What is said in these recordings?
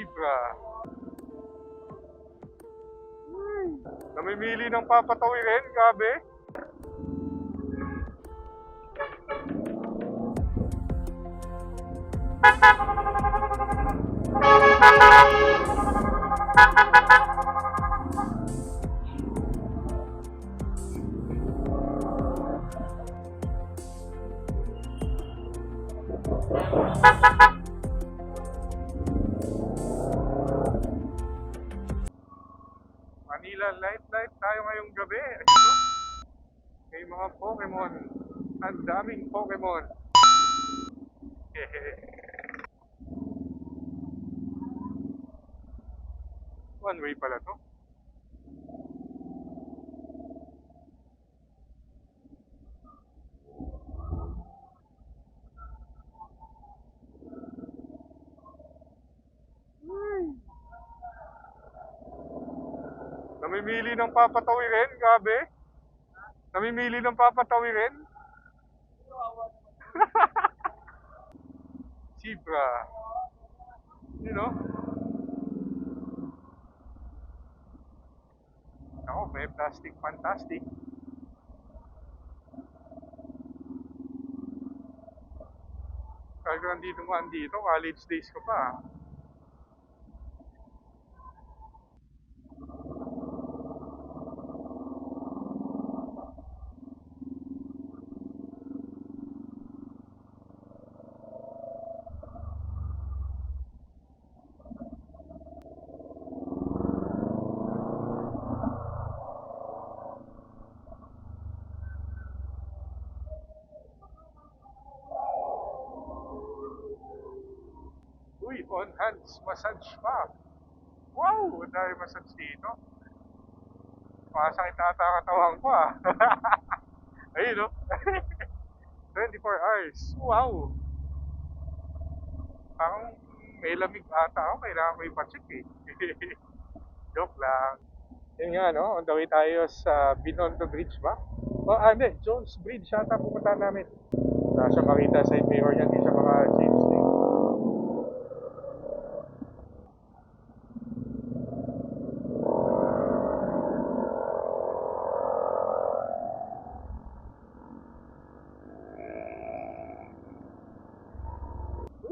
Zebra. Namimili ng papatawirin, gabi. Manila Pokemon. Ang daming Pokemon. One way pala to. Namimili ng papatawirin, gabi. Namimili ng papatawirin. Zebra. You know? Ako, may plastic fantastic. Kahit nandito mo, andito, college days ko pa. Uy, on hands massage pa. Wow, ang dami massage dito. Masakit ata ang katawan ko ah. Ayun no? 24 hours. Wow. Parang may lamig ata ako. Kailangan ko ipacheck eh. Joke lang. Yun nga no, on the way tayo sa Binondo Bridge ba? O ah, hindi, Jones Bridge yata pupunta namin. Nasa makita sa mirror yan, hindi siya maka-change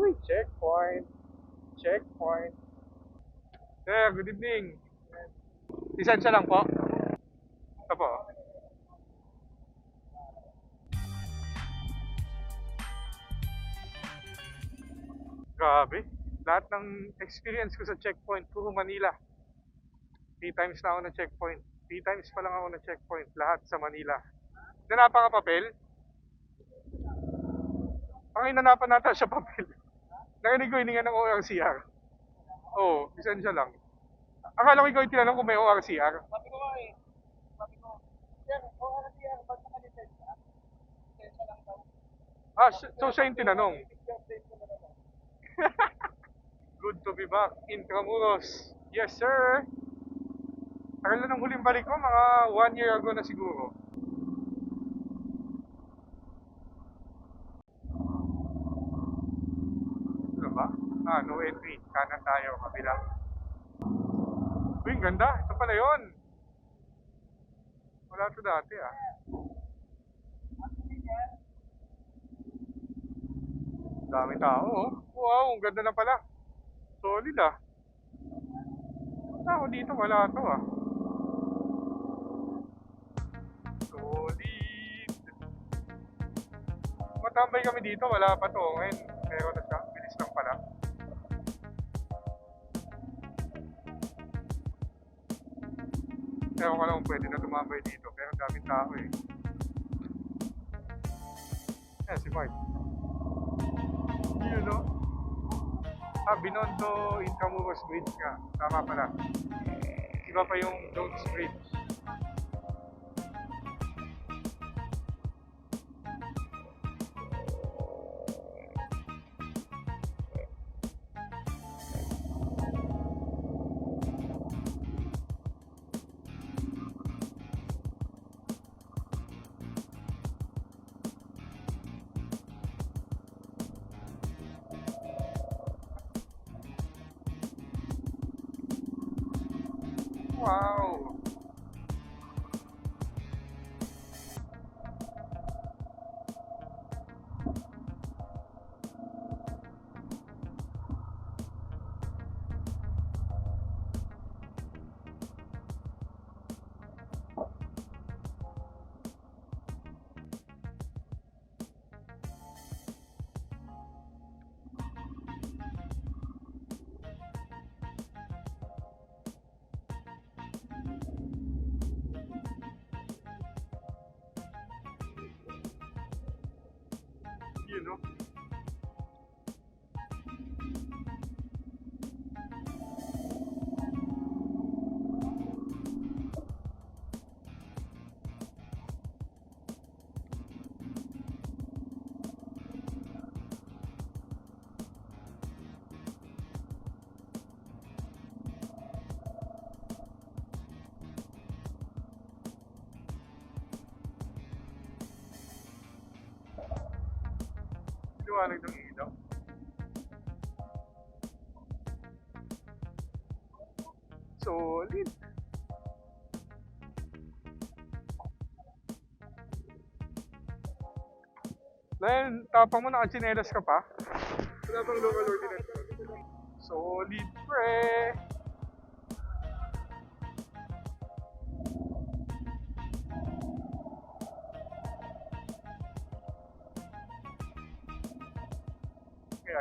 Uy, checkpoint. Checkpoint. Sir, good evening. Lisensya lang po. Ito po. Grabe. Lahat ng experience ko sa checkpoint, puro Manila. Three times na ako na checkpoint. Three times pa lang ako na checkpoint. Lahat sa Manila. Nanapa ka papel? Ang inanapan natin siya papel. Narinig ko hininga ng ORCR. Oo, oh, lisensya lang. Akala ko ikaw yung tinanong kung may ORCR. Sabi ko nga eh. Sabi ko, Sir, o siya, ba't nakalisensya? Lisensya lang daw. Ah, so siya yung tinanong. Good to be back in Tramuros. Yes, sir. Tagal na ng huling balik ko, mga one year ago na siguro. Ano ba? Ah, no entry. Kanan tayo, kabila. Uy, ganda. Ito pala yun. Wala ito dati ah. Dami tao oh. Wow, ang ganda na pala. Solid ah. Tao dito, wala to ah. Solid. Matambay kami dito, wala pa to. Ngayon, meron na siya. Bilis lang pala. Ewan ko lang pwede na tumambay dito, pero daming tao eh. Eh, si Mark. Yun no? Ah, Binondo Intramuros Bridge nga. Tama pala. Iba pa yung Jones Bridge. Wow! You Liwanag ng ilaw. Solid. Len, tapang mo nakachinelas ka pa? Wala bang local ordinance? Solid, pre!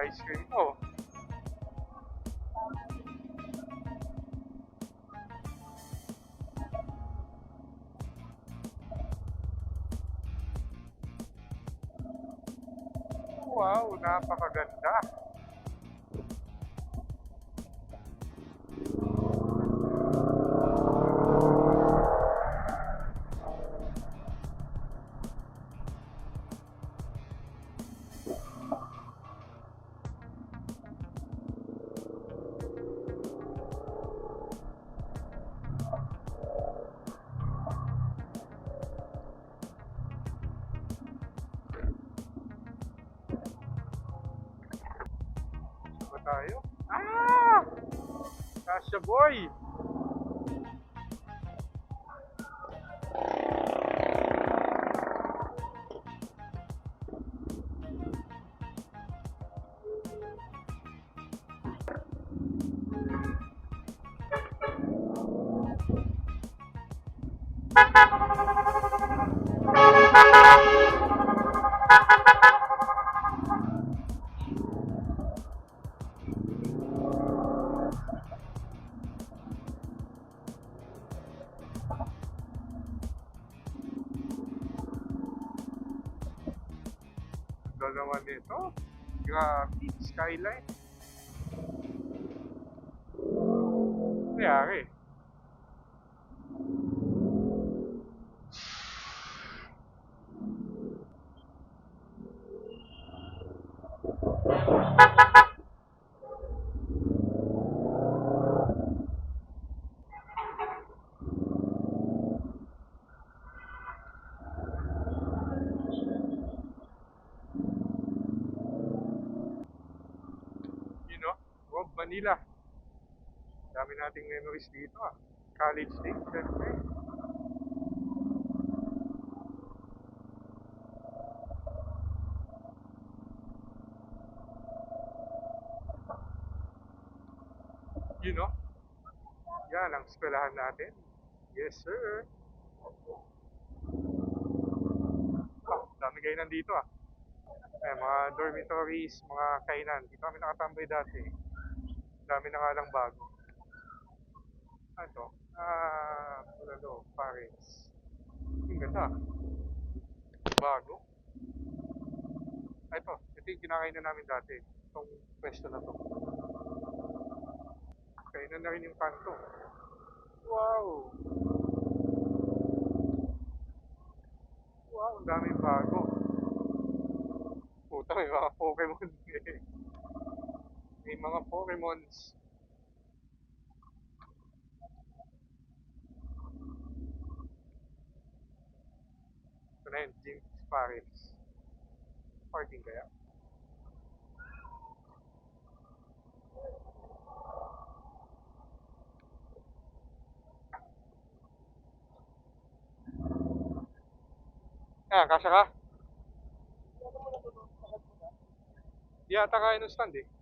Ice cream ko. Wow, napakaganda. chegou aí. Gagawa nito. Grabe, skyline. Kayari. you know, Rob Manila. Dami nating memories dito ah. College days, syempre. You know, yan ang eskwelahan natin. Yes, sir. Ah, dami kayo nandito ah. Eh, mga dormitories, mga kainan. Dito kami nakatambay dati. Dami na nga lang bago. Ano? Ah, ano? Paris. Ang ganda. Bago. Ah, ito. Ito yung kinakainan namin dati. Itong pwesto na to. Kainan na rin yung kanto. Wow! Wow, ang daming bago. Puta, may mga Pokemon. may mga Pokemons. Ito na yun, Jinx Paris. Parking kaya? Ah, kasya ka? Di ata kaya ng stand eh.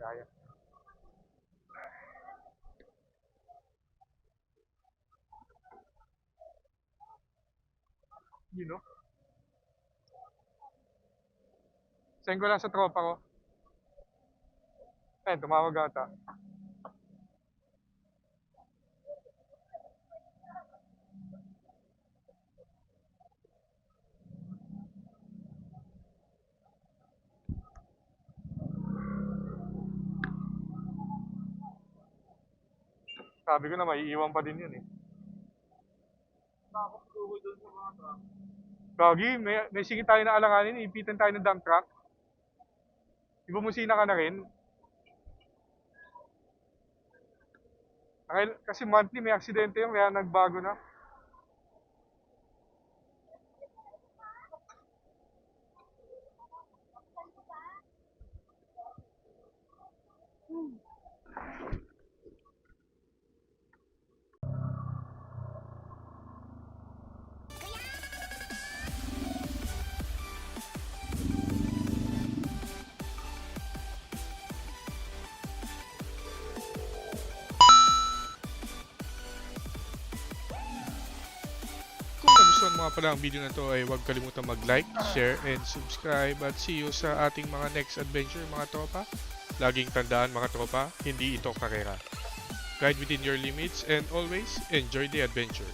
Kaya. You know? Send ko lang sa tropa ko. Ayun, tumawag ata. Sabi ko na may iiwan pa din yun eh. Bakit tuloy doon sa mga truck? Gagi, may, may sige tayo na alanganin, ipitan tayo ng dump truck. Ibumusina ka na rin. Kasi monthly may aksidente yun, kaya nagbago na. Nga pala ang video na to ay huwag kalimutan mag-like, share, and subscribe at see you sa ating mga next adventure mga tropa. Laging tandaan mga tropa, hindi ito karera. Guide within your limits and always enjoy the adventure.